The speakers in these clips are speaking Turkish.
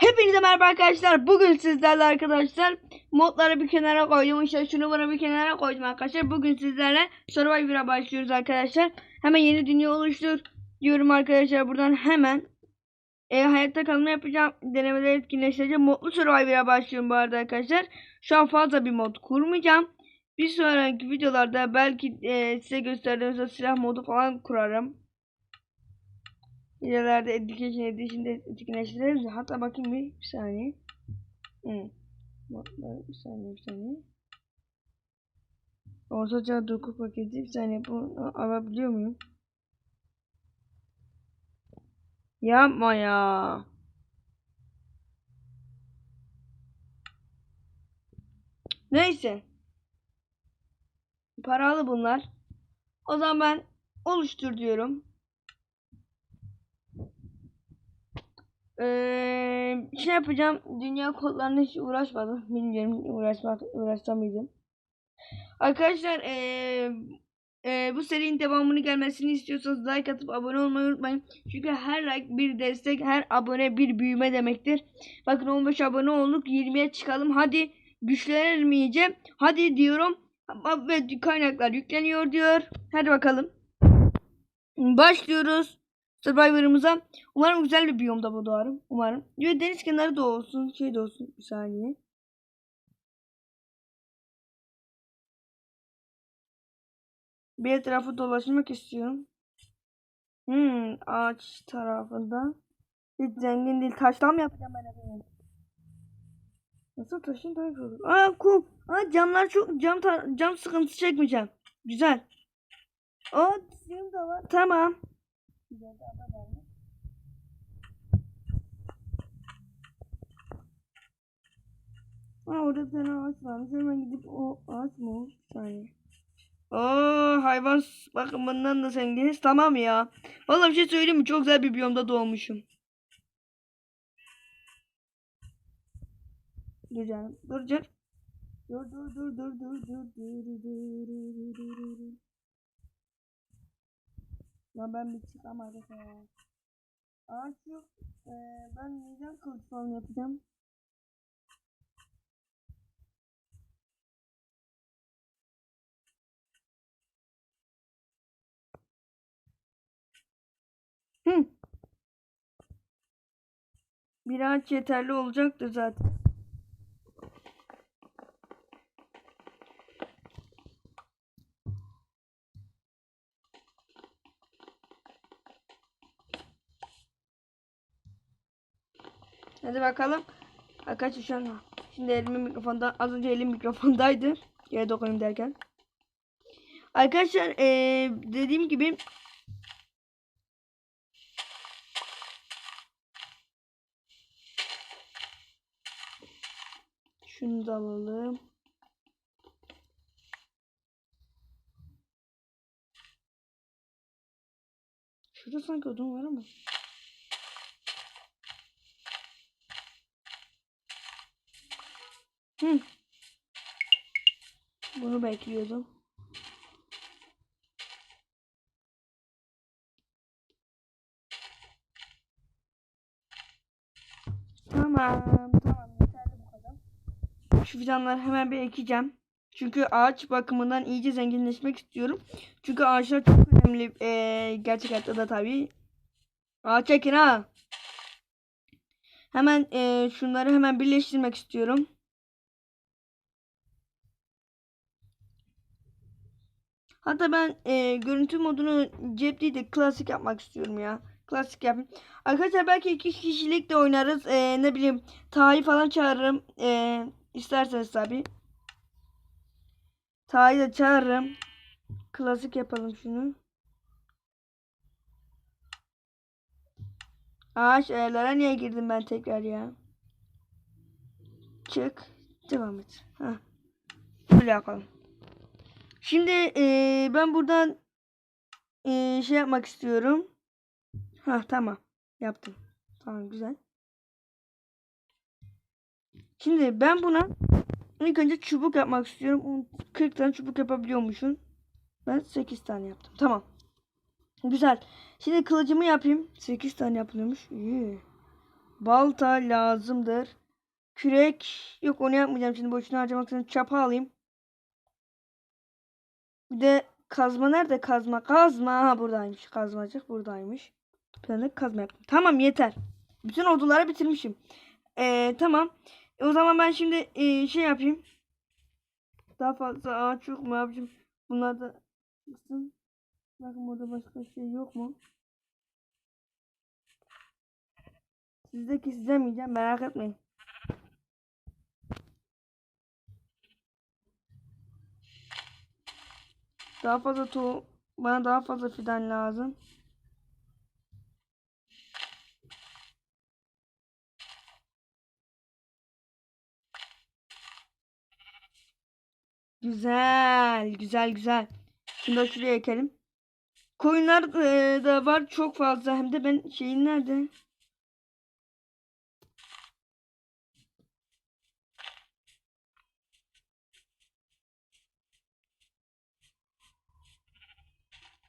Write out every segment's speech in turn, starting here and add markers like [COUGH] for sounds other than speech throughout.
Hepinize merhaba arkadaşlar. Bugün sizlerle arkadaşlar modları bir kenara koydum. İşte şunu bunu bir kenara koydum arkadaşlar. Bugün sizlerle Survivor'a başlıyoruz arkadaşlar. Hemen yeni dünya oluştur diyorum arkadaşlar. Buradan hemen e, hayatta kalma yapacağım. Denemeleri etkinleştireceğim. Modlu Survivor'a başlıyorum bu arada arkadaşlar. Şu an fazla bir mod kurmayacağım. Bir sonraki videolarda belki e, size gösterdiğim silah modu falan kurarım. İleride Education Edition'da etkinleştiririz. Hatta bakayım bir, bir saniye. Hı. Bir saniye bir saniye. Ortaca doku paketi bir saniye bunu alabiliyor muyum? Yapma ya. Neyse. Paralı bunlar. O zaman ben oluştur diyorum. Ee, şey yapacağım. Dünya kodlarına hiç uğraşmadım. Bilmiyorum uğraşmak uğraşsam mıydım. Arkadaşlar ee, ee, bu serinin devamını gelmesini istiyorsanız like atıp abone olmayı unutmayın. Çünkü her like bir destek, her abone bir büyüme demektir. Bakın 15 abone olduk, 20'ye çıkalım. Hadi güçlenelim iyice. Hadi diyorum. Ve kaynaklar yükleniyor diyor. Hadi bakalım. Başlıyoruz. Survivor'ımıza. Umarım güzel bir biyomda bu doğarım. Umarım. Ve deniz kenarı da olsun. Şey de olsun. Bir saniye. Bir etrafı dolaşmak istiyorum. Hmm, ağaç tarafında. Hiç zengin değil. Taştan mı yapacağım ben efendim? Nasıl taşın taş olur? Aa kum. Aa camlar çok cam cam sıkıntısı çekmeyeceğim. Güzel. Aa dizim de var. Tamam. Güzel bir ada varmış. Aa orada bir tane ağaç varmış. Hemen gidip o ağaç mı? Bir saniye. Oo hayvan bakımından da zenginiz. Tamam ya. Vallahi bir şey söyleyeyim mi? Çok güzel bir biyomda doğmuşum. Dur canım. Dur canım. Dur dur dur dur dur dur dur dur. Lan ben bir çıkamadım ya. Ağaç yok. Ee, ben neden kılıç falan yapacağım? Hı. Bir ağaç yeterli olacaktır zaten. Hadi bakalım. Kaç şu? Şimdi elimin mikrofonda az önce elim mikrofondaydı. Yere dokunayım derken. Arkadaşlar ee, dediğim gibi şunu da alalım. Şurada sanki odun var ama. Hı. Bunu bekliyordum. Tamam, tamam yeterli bu kadar. Şu fidanları hemen bir ekeceğim. Çünkü ağaç bakımından iyice zenginleşmek istiyorum. Çünkü ağaçlar çok önemli. Ee, gerçek hayatta da tabii. Ağaç ekin ha. Hemen ee, şunları hemen birleştirmek istiyorum. Hatta ben e, görüntü modunu cep değil de klasik yapmak istiyorum ya. Klasik yapayım. Arkadaşlar belki iki kişilik de oynarız. E, ne bileyim Taha'yı falan çağırırım. E, isterseniz tabi. Taha'yı da çağırırım. Klasik yapalım şunu. Ağaç ayarlara niye girdim ben tekrar ya? Çık. Devam et. Heh. Böyle yapalım. Şimdi eee, ben buradan eee, şey yapmak istiyorum. Ha tamam. Yaptım. Tamam güzel. Şimdi ben buna ilk önce çubuk yapmak istiyorum. 40 tane çubuk yapabiliyormuşum. Ben 8 tane yaptım. Tamam. Güzel. Şimdi kılıcımı yapayım. 8 tane yapılıyormuş. İyi. Balta lazımdır. Kürek yok onu yapmayacağım şimdi boşuna harcamak için çapa alayım. Bir de kazma nerede kazma? Kazma ha buradaymış. Kazmacık buradaymış. De kazma yaptım. Tamam yeter. Bütün oduları bitirmişim. Ee, tamam. E, o zaman ben şimdi e, şey yapayım. Daha fazla ağaç yok mu abicim? Bunlar da Bakın Bakın burada başka şey yok mu? Sizde keseceğim merak etmeyin. Daha fazla to bana daha fazla fidan lazım. Güzel, güzel, güzel. Şunu da şuraya ekelim. Koyunlar e, da var çok fazla. Hem de ben şeyin nerede?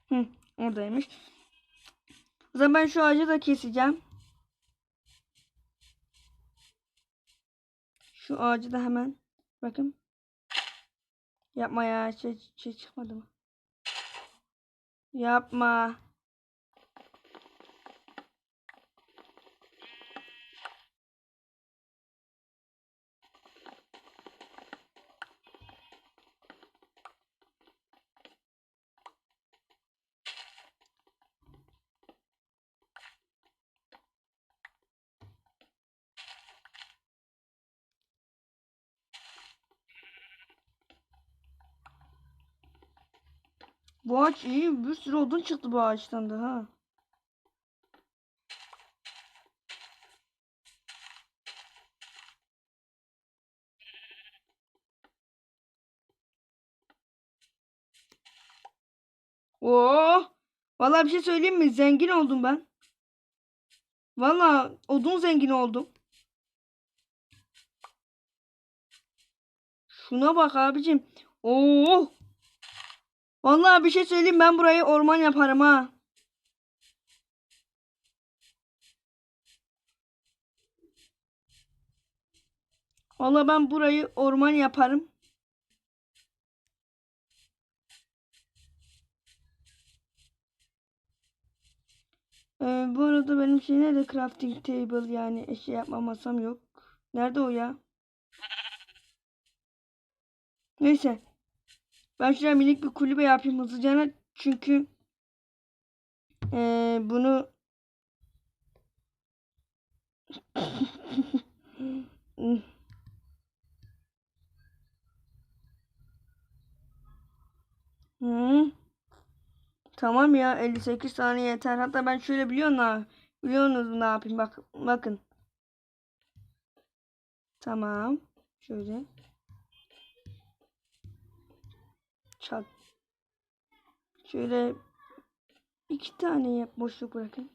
Hı, oradaymış. O zaman ben şu ağacı da keseceğim. Şu ağacı da hemen bakın. Yapma ya şey, şey çıkmadı mı? Yapma. Bu ağaç iyi. Bir sürü odun çıktı bu ağaçtan da ha. Oo! Vallahi bir şey söyleyeyim mi? Zengin oldum ben. Vallahi odun zengin oldum. Şuna bak abicim. Oo! Vallahi bir şey söyleyeyim ben burayı orman yaparım ha. Vallahi ben burayı orman yaparım. Ee, bu arada benim şey nerede crafting table yani eşya yapma masam yok. Nerede o ya? Neyse. Ben şuraya minik bir kulübe yapayım hızlıca. Çünkü ee, bunu [LAUGHS] Hı. Tamam ya 58 saniye yeter. Hatta ben şöyle biliyor musun? Biliyorsunuz ne yapayım? Bak bakın. Tamam. Şöyle. Çat. Şöyle iki tane yap boşluk bırakın.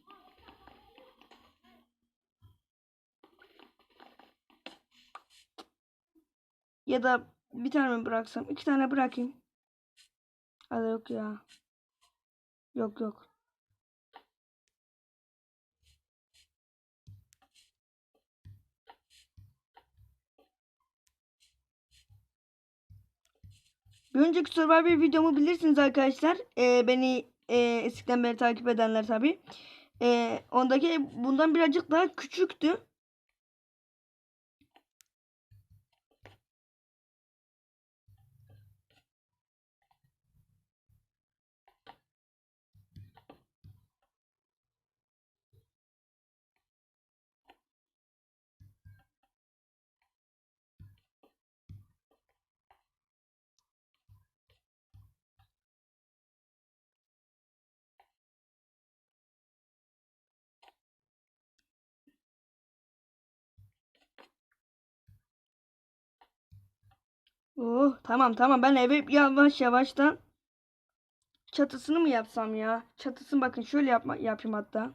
Ya da bir tane mi bıraksam? iki tane bırakayım. Hadi yok ya. Yok yok. Bir önceki Survivor videomu bilirsiniz arkadaşlar. Ee, beni e, eskiden beri takip edenler tabi. Ee, ondaki bundan birazcık daha küçüktü. Oh tamam tamam ben eve yavaş yavaştan çatısını mı yapsam ya? Çatısını bakın şöyle yapma, yapayım hatta.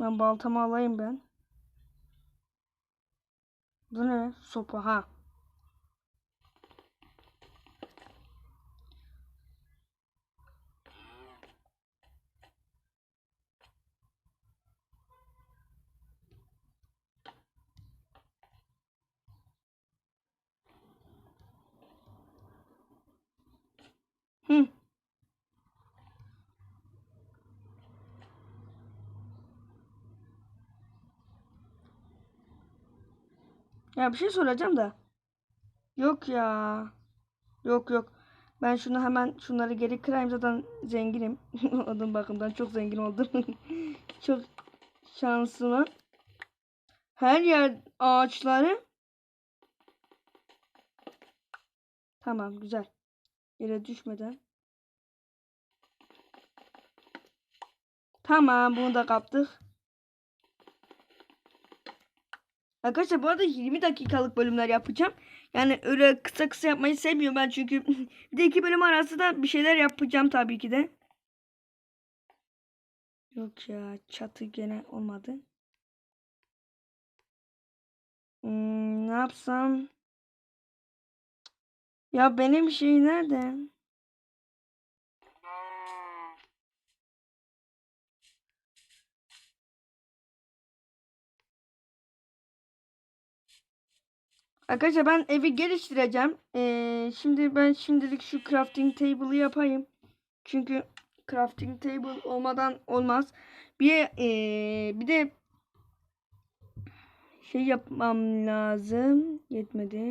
Ben baltamı alayım ben. Bu ne? Sopa ha. Ya bir şey soracağım da. Yok ya. Yok yok. Ben şunu hemen şunları geri kırayım zaten zenginim. [LAUGHS] Adım bakımdan çok zengin oldum. [LAUGHS] çok şansıma. Her yer ağaçları. Tamam güzel. Yere düşmeden. Tamam bunu da kaptık. Arkadaşlar bu arada 20 dakikalık bölümler yapacağım. Yani öyle kısa kısa yapmayı sevmiyorum ben çünkü [LAUGHS] bir de iki bölüm arası da bir şeyler yapacağım tabii ki de. Yok ya çatı gene olmadı. Hmm, ne yapsam? Ya benim şey nerede? Arkadaşlar ben evi geliştireceğim. Ee, şimdi ben şimdilik şu crafting table'ı yapayım. Çünkü crafting table olmadan olmaz. Bir ee, bir de şey yapmam lazım. Yetmedi.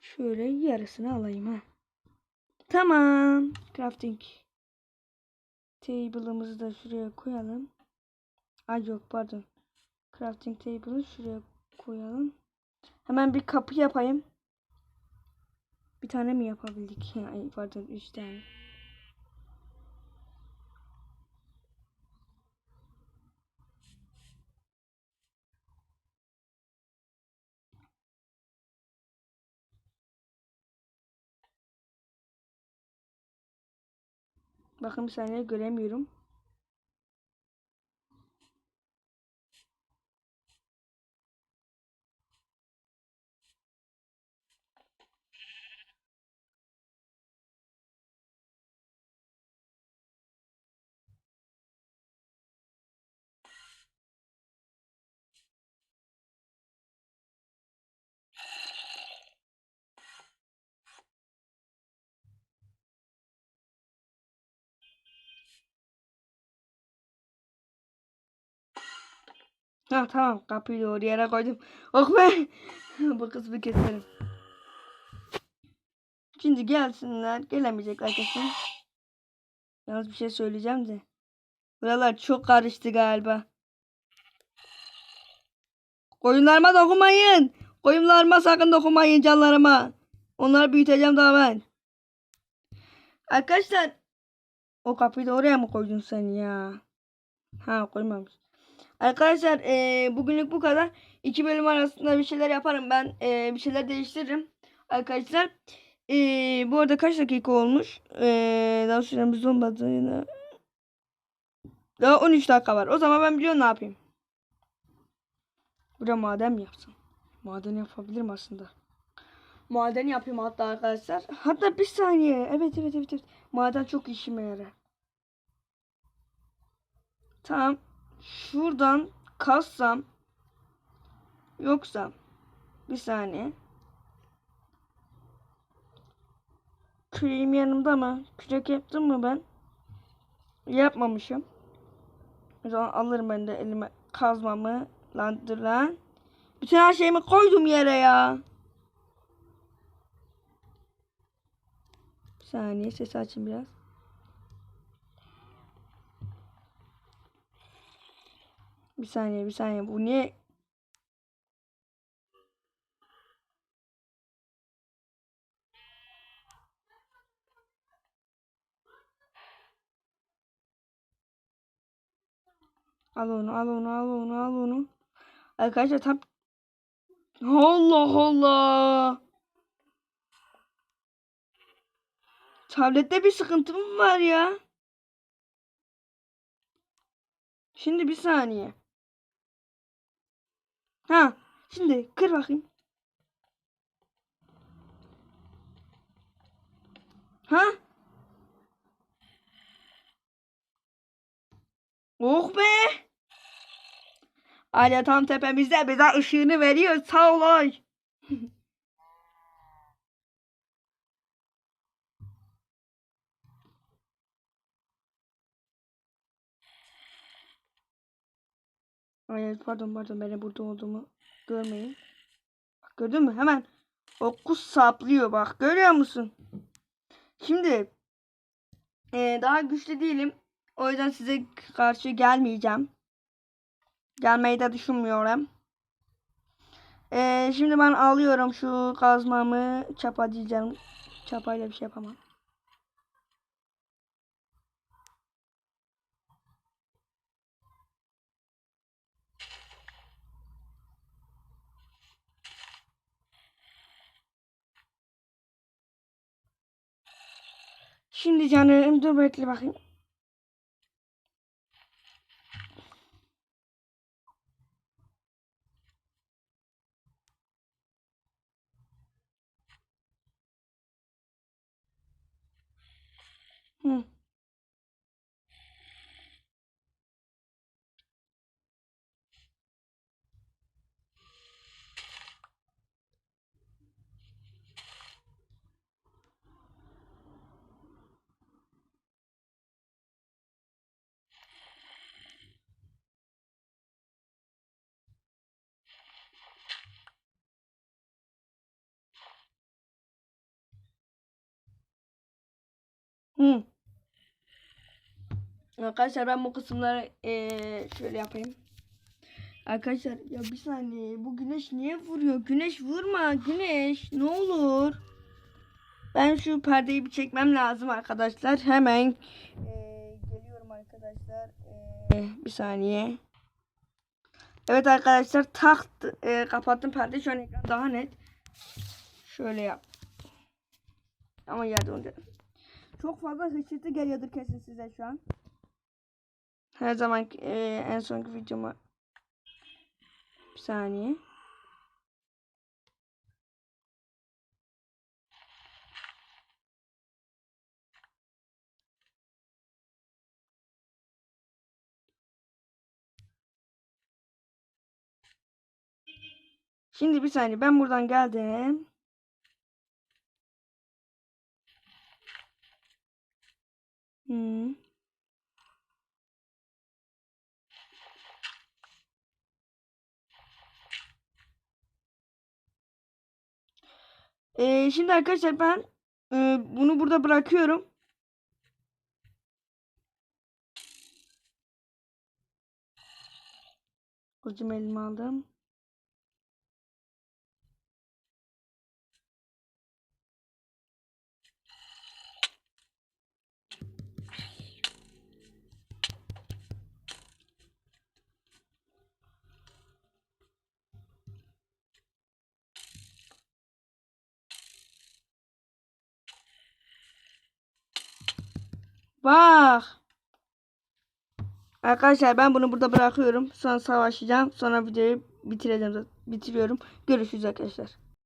Şöyle yarısını alayım ha. Tamam. Crafting table'ımızı da şuraya koyalım. Ay yok pardon. Crafting table'ı şuraya koyalım. Hemen bir kapı yapayım. Bir tane mi yapabildik? [LAUGHS] Ay pardon üç tane. Bakın bir saniye göremiyorum. Ha tamam kapıyı doğru yere koydum. Oh [LAUGHS] be. Bu kısmı keselim. Şimdi gelsinler. Gelemeyecekler kesin. Yalnız bir şey söyleyeceğim de. Buralar çok karıştı galiba. Koyunlarıma dokunmayın. Koyunlarıma sakın dokunmayın canlarıma. Onları büyüteceğim daha ben. Arkadaşlar. O kapıyı da oraya mı koydun sen ya? Ha koymamış. Arkadaşlar e, bugünlük bu kadar. İki bölüm arasında bir şeyler yaparım ben. E, bir şeyler değiştiririm. Arkadaşlar. E, bu arada kaç dakika olmuş? E, daha süremiz olmadığını. Daha 13 dakika var. O zaman ben biliyorum ne yapayım. Buraya maden yapsam? Maden yapabilirim aslında. Maden yapayım hatta arkadaşlar. Hatta bir saniye. Evet evet evet. evet. Maden çok işime yarar. Tamam. Şuradan kassam. Yoksa. Bir saniye. Küreğim yanımda mı? Kürek yaptım mı ben? Yapmamışım. O zaman alırım ben de elime kazmamı. Lan lan. Bütün her şeyimi koydum yere ya. Bir saniye ses açayım biraz. Bir saniye bir saniye bu niye Al onu al onu al onu al onu. Arkadaşlar tam Allah Allah. Tablette bir sıkıntı mı var ya? Şimdi bir saniye. Ha, şimdi kır bakayım. Ha? Oh be. Hala tam tepemizde bize ışığını veriyor. Sağ ol [LAUGHS] ay. Ay pardon pardon benim burada olduğumu görmeyin. Gördün mü? Hemen oku saplıyor bak. Görüyor musun? Şimdi eee, daha güçlü değilim. O yüzden size karşı gelmeyeceğim. Gelmeyi de düşünmüyorum. Eee, şimdi ben alıyorum şu kazmamı. Çapa diyeceğim. Çapayla bir şey yapamam. Şimdi canım dur bekle bakayım. Hı. Arkadaşlar ben bu kısımları eee, şöyle yapayım. Arkadaşlar ya bir saniye bu güneş niye vuruyor? Güneş vurma güneş ne olur. Ben şu perdeyi bir çekmem lazım arkadaşlar. Hemen eee, geliyorum arkadaşlar. Eee, bir saniye. Evet arkadaşlar taht eee, kapattım perdeyi şu an ekran daha net. Şöyle yap. Ama yerde onu. Çok fazla hışırtı geliyordur kesin size şu an. Her zaman eee, en sonki videoma bir saniye. Şimdi bir saniye ben buradan geldim. Ee, şimdi arkadaşlar ben e, bunu burada bırakıyorum. Kılıcım elime aldım. Bak. Arkadaşlar ben bunu burada bırakıyorum. Sonra savaşacağım. Sonra videoyu bitireceğim. Bitiriyorum. Görüşürüz arkadaşlar.